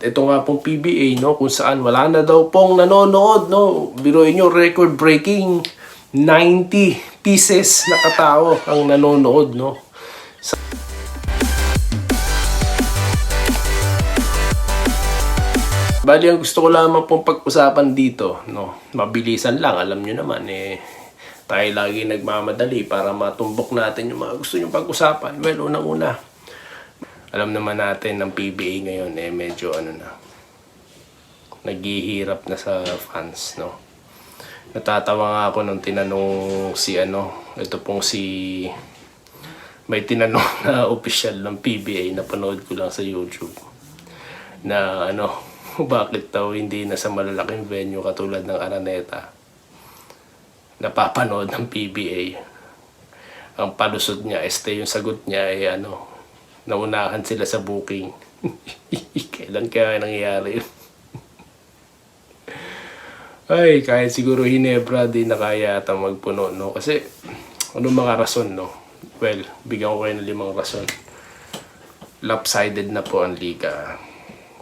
At ito nga pong PBA, no, kung saan wala na daw pong nanonood, no. Biruin nyo, record breaking 90 pieces na katao ang nanonood, no. Bali, ang gusto ko lamang pong pag-usapan dito, no, mabilisan lang, alam nyo naman, eh, tayo lagi nagmamadali para matumbok natin yung mga gusto nyo pag-usapan. Well, unang-una, alam naman natin ng PBA ngayon, eh, medyo ano na, naghihirap na sa fans, no. Natatawa nga ako nung tinanong si ano, ito pong si, may tinanong na official ng PBA na panood ko lang sa YouTube na ano, bakit daw hindi na sa malalaking venue katulad ng Araneta napapanood ng PBA. Ang palusot niya, este yung sagot niya ay ano, naunahan sila sa booking. Kailan kaya nangyayari yun? ay, kahit siguro Hinebra di na kaya ata magpuno, no? Kasi, ano mga rason, no? Well, bigyan ko kayo ng limang rason. Lopsided na po ang liga.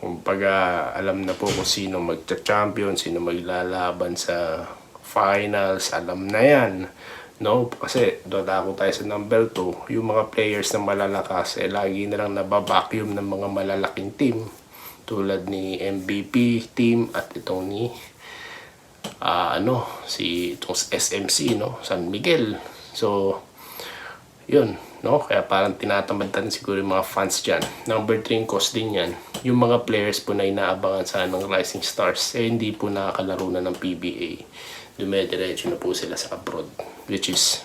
Kumbaga, alam na po kung sino magcha-champion, sino maglalaban sa finals, alam na yan. No? Kasi doon ako tayo sa number 2, yung mga players na malalakas, eh, lagi na lang nababacuum ng mga malalaking team. Tulad ni MVP team at itong ni ah, ano, si itong SMC, no? San Miguel. So, yun, no? Kaya parang tinatamad siguro yung mga fans dyan. Number 3 yung cause din yan. Yung mga players po na inaabangan sa ng Rising Stars, eh hindi po nakakalaro na ng PBA. Dumediretso na po sila sa abroad. Which is,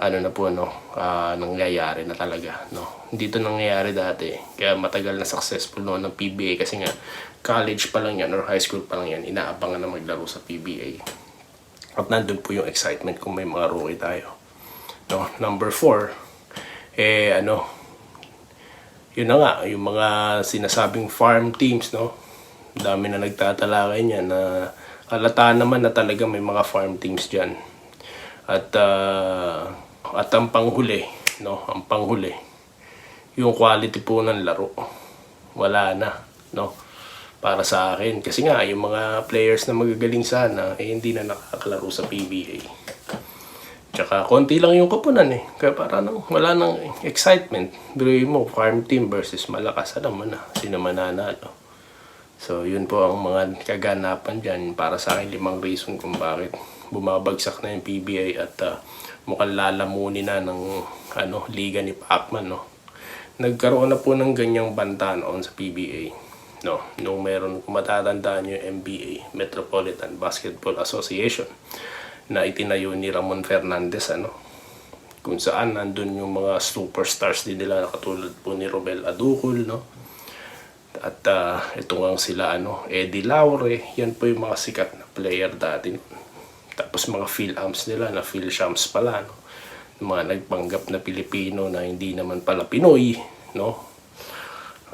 ano na po, no? ah, nangyayari na talaga, no? Hindi to nangyayari dati. Kaya matagal na successful no, ng PBA kasi nga, college pa lang yan or high school pa lang yan, inaabangan na maglaro sa PBA. At nandun po yung excitement kung may mga rookie tayo. No, number four, eh ano, yun na nga, yung mga sinasabing farm teams, no? Dami na nagtatalakay niyan na halata naman na talaga may mga farm teams diyan. At ah, at ang panghuli, no? Ang panghuli, yung quality po ng laro. Wala na, no? Para sa akin. Kasi nga, yung mga players na magagaling sana, eh, hindi na nakakalaro sa PBA. Tsaka konti lang yung kapunan eh. Kaya para nang wala nang excitement. Biruin mo, farm team versus malakas. Alam mo na, sino mananalo. So, yun po ang mga kaganapan dyan. Para sa akin, limang reason kung bakit bumabagsak na yung PBA at uh, mukhang lalamunin na ng ano, liga ni Pacman. No? Nagkaroon na po ng ganyang banta noon sa PBA. No, nung meron, kung matatandaan yung MBA, Metropolitan Basketball Association na itinayo ni Ramon Fernandez ano? Kung saan nandun yung mga superstars din nila katulad po ni Robel Aducol no? At ah, ito nga sila ano? Eddie Laure yan po yung mga sikat na player dati. Tapos mga Phil-Amps nila na Phil-Shams pala no? Mga nagpanggap na Pilipino na hindi naman pala Pinoy no?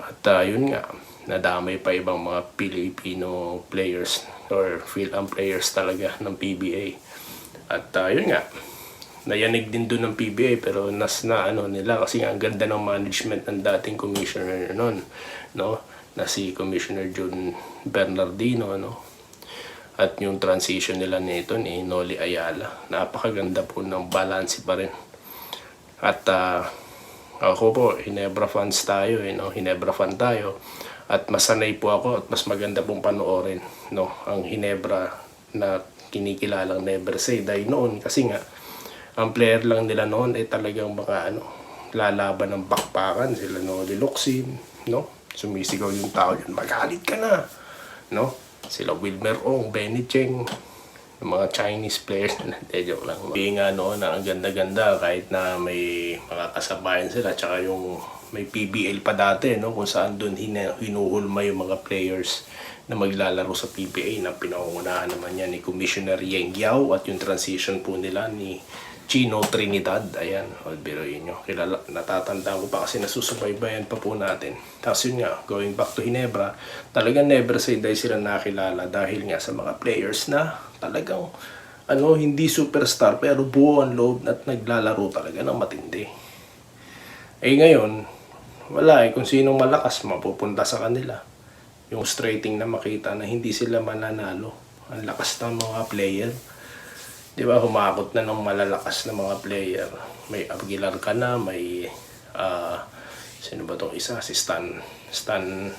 At ah, yun nga, nadamay pa ibang mga Filipino players or Phil-Am players talaga ng PBA. At ah, yun nga, nayanig din doon ng PBA pero nas na ano nila kasi nga ang ganda ng management ng dating commissioner noon, no? Na si Commissioner John Bernardino, no? At yung transition nila nito ni Noli Ayala, napakaganda po ng balance pa rin. At ah, ako po, Hinebra fans tayo, eh, no? Hinebra fan tayo. At masanay po ako at mas maganda pong panoorin, no? Ang Hinebra na kinikilalang Never Say Die noon. Kasi nga, ang player lang nila noon ay talagang mga ano, lalaban ng bakpakan. Sila no, Liloxin, no? Sumisigaw yung tao yun, magalit ka na, no? Sila Wilmer Ong, Benny Cheng, yung mga Chinese players na hindi, joke lang. Hindi nga na ang ganda-ganda kahit na may mga kasabayan sila tsaka yung may PBL pa dati no kung saan doon hina- hinuhulma yung mga players na maglalaro sa PBA na pinangungunahan naman yan ni Commissioner Yeng Yao at yung transition po nila ni Chino Trinidad. Ayan, o biroyin nyo. Kilala, natatandaan ko pa kasi nasusubaybayan pa po natin. Tapos yun nga, going back to Hinebra, talagang never say die sila nakilala dahil nga sa mga players na talagang ano, hindi superstar pero buo ang loob at naglalaro talaga ng matindi. Eh ngayon, wala eh. Kung sinong malakas, mapupunta sa kanila. yung straighting na makita na hindi sila mananalo. Ang lakas ng mga player. Di ba, humakot na ng malalakas na mga player. May Aguilar ka na, may... ah sino ba tong isa? Si Stan... Stan...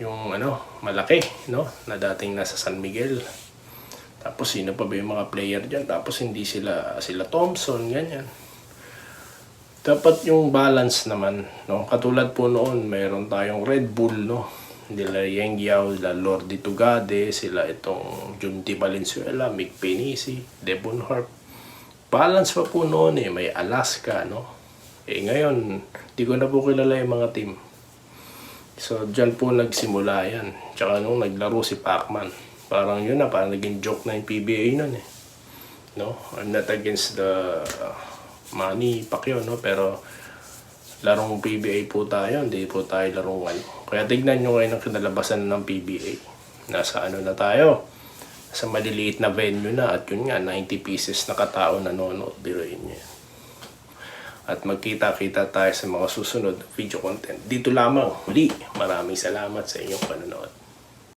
Yung ano, malaki, no? Na dating nasa San Miguel. Tapos sino pa ba yung mga player dyan? Tapos hindi sila... Sila Thompson, ganyan. Dapat yung balance naman, no? Katulad po noon, mayroon tayong Red Bull, no? Nila Yang Yao, sila Lordi Tugade, sila itong Junti Valenzuela, Mick Penisi, Devon Harp. Balance pa po noon eh, may Alaska, no? Eh ngayon, di ko na po kilala yung mga team. So, dyan po nagsimula yan. Tsaka nung naglaro si Pacman, parang yun na, parang naging joke na yung PBA nun eh. No? I'm not against the money, Pacquiao, no? Pero larong PBA po tayo, hindi po tayo larong ano. Kaya tignan nyo ngayon ang kinalabasan ng PBA. Nasa ano na tayo? Sa maliliit na venue na at yun nga, 90 pieces na katao nanonood, biruin nyo yan. At magkita-kita tayo sa mga susunod video content. Dito lamang, muli, maraming salamat sa inyong panonood.